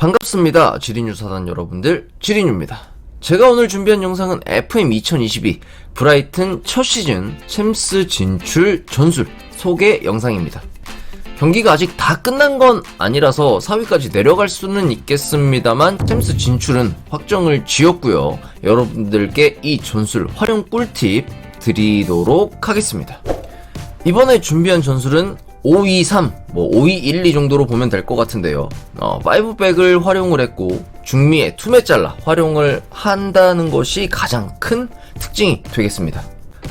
반갑습니다. 지린유 사단 여러분들, 지린유입니다. 제가 오늘 준비한 영상은 FM 2022 브라이튼 첫 시즌 챔스 진출 전술 소개 영상입니다. 경기가 아직 다 끝난 건 아니라서 4위까지 내려갈 수는 있겠습니다만 챔스 진출은 확정을 지었고요. 여러분들께 이 전술 활용 꿀팁 드리도록 하겠습니다. 이번에 준비한 전술은 523, 뭐 5212 정도로 보면 될 것 같은데요. 어, 5백을 활용을 했고 중미의 투매 잘라 활용을 한다는 것이 가장 큰 특징이 되겠습니다.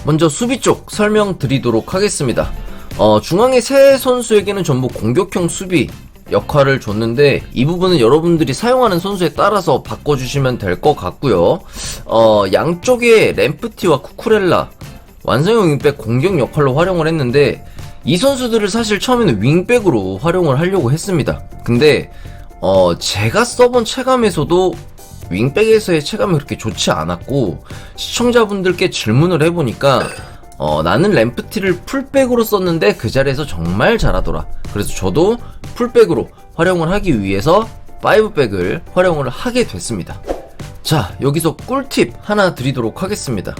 먼저 수비 쪽 설명드리도록 하겠습니다. 어, 중앙의 세 선수에게는 전부 공격형 수비 역할을 줬는데 이 부분은 여러분들이 사용하는 선수에 따라서 바꿔주시면 될 것 같고요. 어, 양쪽에 램프티와 쿠쿠렐라 완성형 윙백 공격 역할로 활용을 했는데 이 선수들을 사실 처음에는 윙백으로 활용을 하려고 했습니다. 근데 어 제가 써본 체감에서도 윙백에서의 체감이 그렇게 좋지 않았고 시청자분들께 질문을 해보니까 어, 나는 램프티를 풀백으로 썼는데 그 자리에서 정말 잘하더라. 그래서 저도 풀백으로 활용을 하기 위해서 5백을 활용을 하게 됐습니다. 자, 여기서 꿀팁 하나 드리도록 하겠습니다.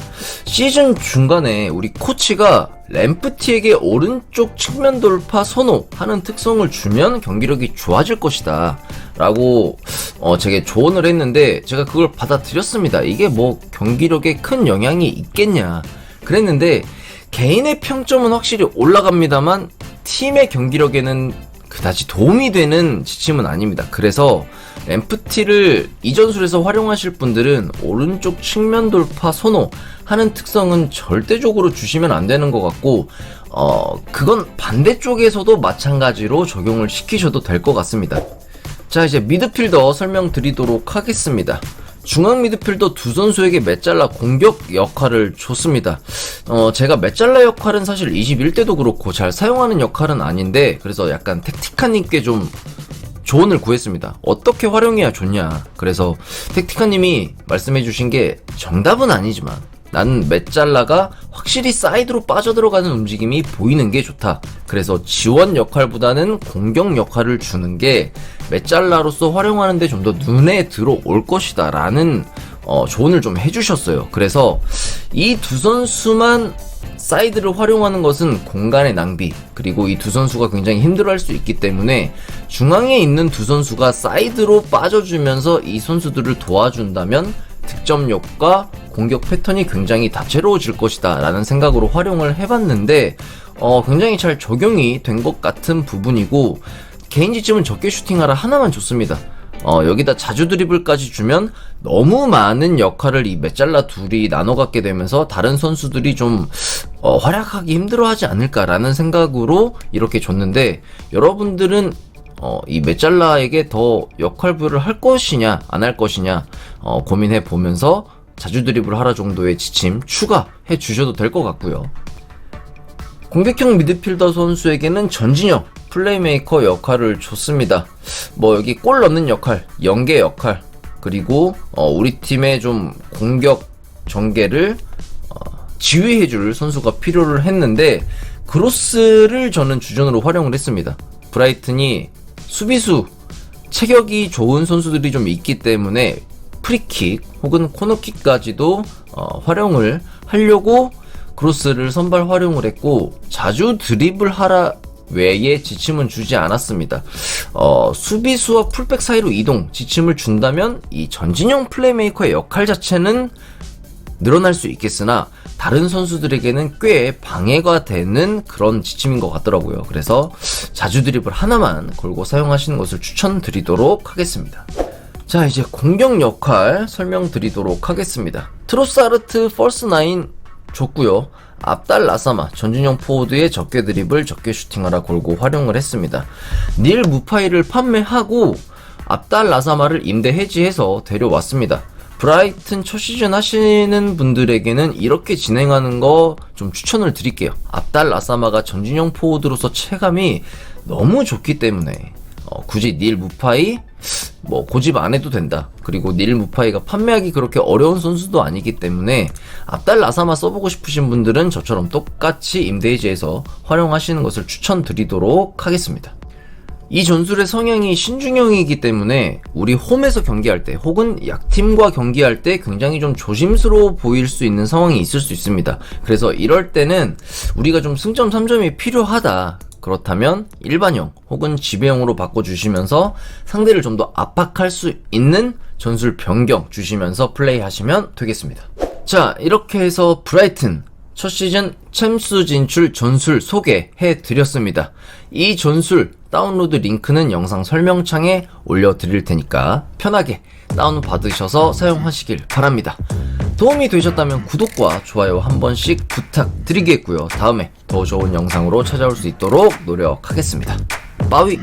시즌 중간에 우리 코치가 램프티에게 오른쪽 측면 돌파 선호하는 특성을 주면 경기력이 좋아질 것이다. 라고, 어, 제게 조언을 했는데, 제가 그걸 받아들였습니다. 이게 뭐, 경기력에 큰 영향이 있겠냐. 그랬는데, 개인의 평점은 확실히 올라갑니다만, 팀의 경기력에는 그다지 도움이 되는 지침은 아닙니다. 그래서, 램프티를 이 전술에서 활용하실 분들은 오른쪽 측면 돌파 선호 하는 특성은 절대적으로 주시면 안 되는 것 같고 어 그건 반대쪽에서도 마찬가지로 적용을 시키셔도 될 것 같습니다. 자 이제 미드필더 설명드리도록 하겠습니다. 중앙 미드필더 두 선수에게 메잘라 공격 역할을 줬습니다. 어, 제가 메잘라 역할은 사실 21대도 그렇고 잘 사용하는 역할은 아닌데, 그래서 약간 택티카님께 좀 조언을 구했습니다. 어떻게 활용해야 좋냐. 그래서 택티카님이 말씀해주신 게 정답은 아니지만 나는 메잘라가 확실히 사이드로 빠져들어가는 움직임이 보이는 게 좋다. 그래서 지원 역할보다는 공격 역할을 주는 게 메잘라로서 활용하는데 좀 더 눈에 들어올 것이다. 라는 어, 조언을 좀 해주셨어요. 그래서 이 두 선수만 사이드를 활용하는 것은 공간의 낭비 그리고 이 두 선수가 굉장히 힘들어할 수 있기 때문에 중앙에 있는 두 선수가 사이드로 빠져주면서 이 선수들을 도와준다면 득점력과 공격 패턴이 굉장히 다채로워질 것이다 라는 생각으로 활용을 해봤는데 어, 굉장히 잘 적용이 된 것 같은 부분이고 개인 지침은 적게 슈팅하라 하나만 좋습니다. 어, 여기다 자주 드리블까지 주면 너무 많은 역할을 이 메잘라 둘이 나눠 갖게 되면서 다른 선수들이 좀 어, 활약하기 힘들어 하지 않을까라는 생각으로 이렇게 줬는데 여러분들은 어, 이 메잘라에게 더 역할부를 할 것이냐 안 할 것이냐 어, 고민해 보면서 자주 드리블 하라 정도의 지침 추가해 주셔도 될 것 같고요. 공격형 미드필더 선수에게는 전진형 플레이메이커 역할을 줬습니다. 뭐 여기 골 넣는 역할, 연계 역할, 그리고 어, 우리 팀의 좀 공격 전개를 어, 지휘해줄 선수가 필요를 했는데 크로스를 저는 주전으로 활용을 했습니다. 브라이튼이 수비수 체격이 좋은 선수들이 좀 있기 때문에 프리킥 혹은 코너킥까지도 어, 활용을 하려고 크로스를 선발 활용을 했고 자주 드리블 하라 외에 지침은 주지 않았습니다. 어, 수비수와 풀백 사이로 이동 지침을 준다면 이 전진형 플레이메이커의 역할 자체는 늘어날 수 있겠으나 다른 선수들에게는 꽤 방해가 되는 그런 지침인 것 같더라고요. 그래서 자주 드리블 하나만 걸고 사용하시는 것을 추천드리도록 하겠습니다. 자 이제 공격 역할 설명드리도록 하겠습니다. 트로사르트 펄스 나인 줬고요. 앞달 라사마 전진형 포워드의 적게 드립을 적게 슈팅하라 골고 활용을 했습니다. 닐 무파이를 판매하고 앞달 라사마를 임대 해지해서 데려왔습니다. 브라이튼 첫 시즌 하시는 분들에게는 이렇게 진행하는 거 좀 추천을 드릴게요. 앞달 라사마가 전진형 포워드로서 체감이 너무 좋기 때문에 어, 굳이 닐 무파이 뭐 고집 안 해도 된다. 그리고 닐 무파이가 판매하기 그렇게 어려운 선수도 아니기 때문에 앞달 라사마 써보고 싶으신 분들은 저처럼 똑같이 임대이지에서 활용하시는 것을 추천드리도록 하겠습니다. 이 전술의 성향이 신중형이기 때문에 우리 홈에서 경기할 때 혹은 약팀과 경기할 때 굉장히 좀 조심스러워 보일 수 있는 상황이 있을 수 있습니다. 그래서 이럴 때는 우리가 좀 승점 3점이 필요하다. 그렇다면 일반형 혹은 지배형으로 바꿔주시면서 상대를 좀 더 압박할 수 있는 전술 변경 주시면서 플레이하시면 되겠습니다. 자, 이렇게 해서 브라이튼 첫 시즌 챔스 진출 전술 소개해 드렸습니다. 이 전술 다운로드 링크는 영상 설명창에 올려드릴 테니까 편하게 다운 받으셔서 사용하시길 바랍니다. 도움이 되셨다면 구독과 좋아요 한 번씩 부탁드리겠고요. 다음에 더 좋은 영상으로 찾아올 수 있도록 노력하겠습니다. 빠위!